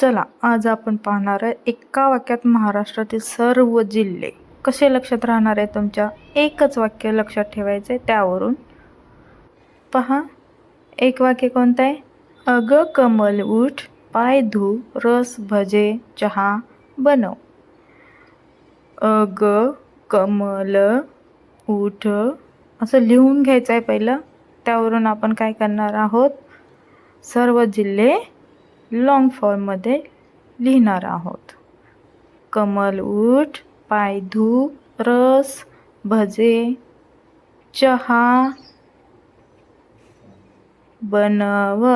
चला आज आपण पाहणार आहे एका वाक्यात महाराष्ट्रातील सर्व जिल्हे कसे लक्षात राहणार आहे तुमच्या? एकच वाक्य लक्षात ठेवायचे त्यावरून. पहा एक वाक्य कोणतं आहे? अग कमल उठ पाय धू रस भजे चहा बनव. अग कमल उठ. असं लिहून घ्यायचं आहे पहिलं. त्यावरून आपण काय करणार आहोत? सर्व जिल्हे लाँग फॉर्ममध्ये लिहिणार आहोत. कमल उठ पाय धू रस भजे चहा बनव.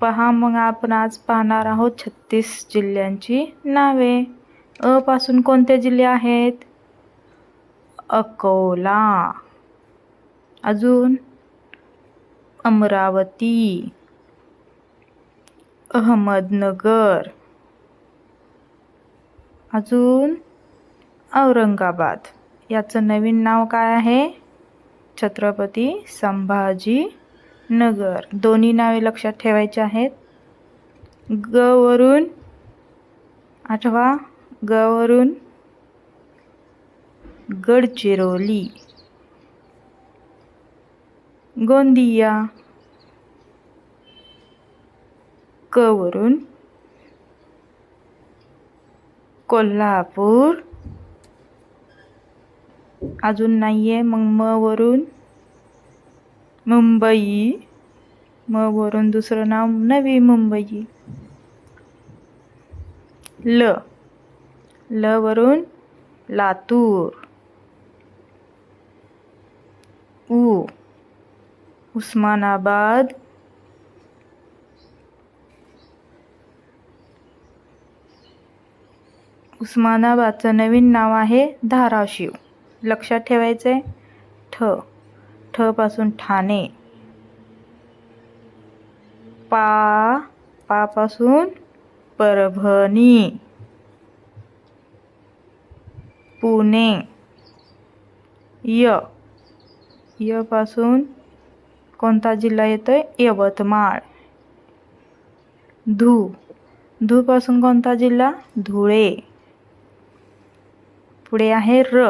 पहा मग आपण आज पाहणार आहोत छत्तीस जिल्ह्यांची नावे. अ पासून कोणते जिल्हे आहेत? अकोला. अजून अमरावती. अहमदनगर. अजून औरंगाबाद. याचं नवीन नाव काय आहे? छत्रपती संभाजी नगर. दोन्ही नावे लक्षात ठेवायची आहेत. ग वरून आठवा ग वरून गडचिरोली. गोंदिया. क वरून कोल्हापूर. अजून नाही आहे मग म वरून मुंबई. म वरून दुसरं नाव नवी मुंबई. ल. ल वरून लातूर. उ. उस्मानाबाद. उस्मानाबादचं नवीन नाव आहे धाराशिव. लक्षात ठेवायचं आहे ठ. ठ पासून ठाणे. पा. पापासून परभणी. पुणे. य. य पासून कोणता जिल्हा येतो आहे यवतमाळ. धू. धूपासून कोणता जिल्हा? धुळे. पुढे आहे र.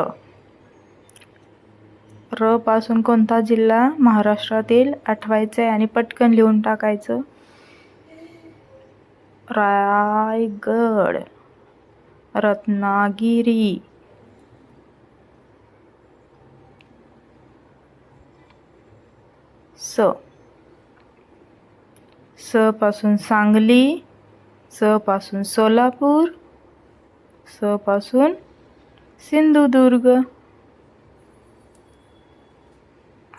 र पासून कोणता जिल्हा महाराष्ट्रातील आठवायचं आहे आणि पटकन लिहून टाकायचं? रायगड रत्नागिरी. स. स पासून सांगली स पासून सोलापूर स पासून सिंधुदुर्ग.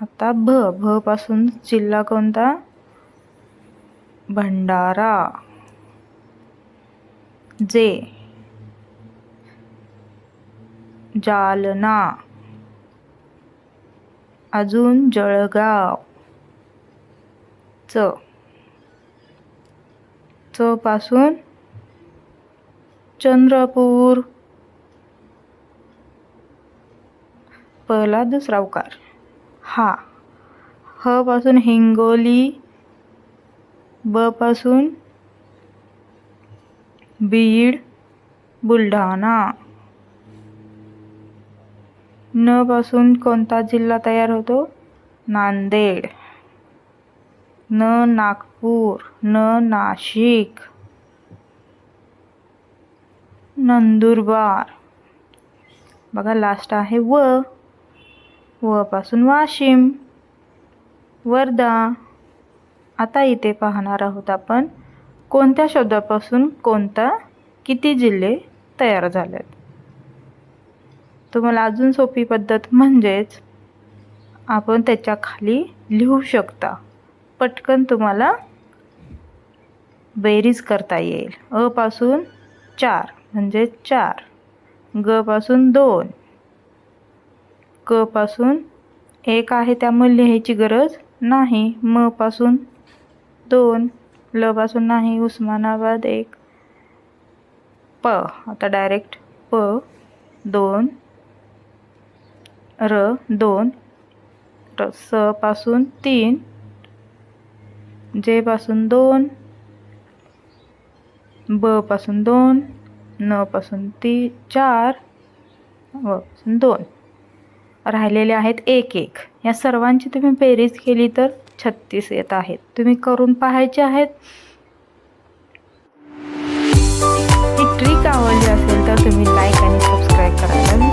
आता भ भ पासून जिल्हा कोणता? भंडारा. जे. जालना. अजून जळगाव. च. च पासून चंद्रपूर. पहिला दुसरा उकार. हा. ह पासून हिंगोली ब पासून बीड बुलढाणा. न पासून कोणता जिल्हा तयार होतो? नांदेड. न नागपूर न नाशिक. नंदुरबार. बघा लास्ट आहे व. व पासून वाशिम. वर्धा. आता इथे पाहणार आहोत आपण कोणत्या शब्दापासून कोणता किती जिल्हे तयार झालेत. तुम्हाला अजून सोपी पद्धत म्हणजेच आपण त्याच्याखाली लिहू शकता. पटकन तुम्हाला बेरीज करता येईल. अपासून चार म्हणजे चार. ग पासून दोन. क पासून एक आहे त्यामुळे लिहायची गरज नाही. म पासून दोन ल पासून नाही उस्मानाबाद एक. प आता डायरेक्ट प दोन र दोन र स पासून तीन जे पासून दोन ब पासून दोन न पासून ती चार व पासून दोन. राहिलेले आहेत एक एक. या सर्वांची तुम्ही बेरीज केली तर छत्तीस येत आहेत. तुम्ही करून पाहायचे आहेत. ही ट्रिक आवडली असेल तर तुम्ही लाईक आणि सबस्क्राईब करायला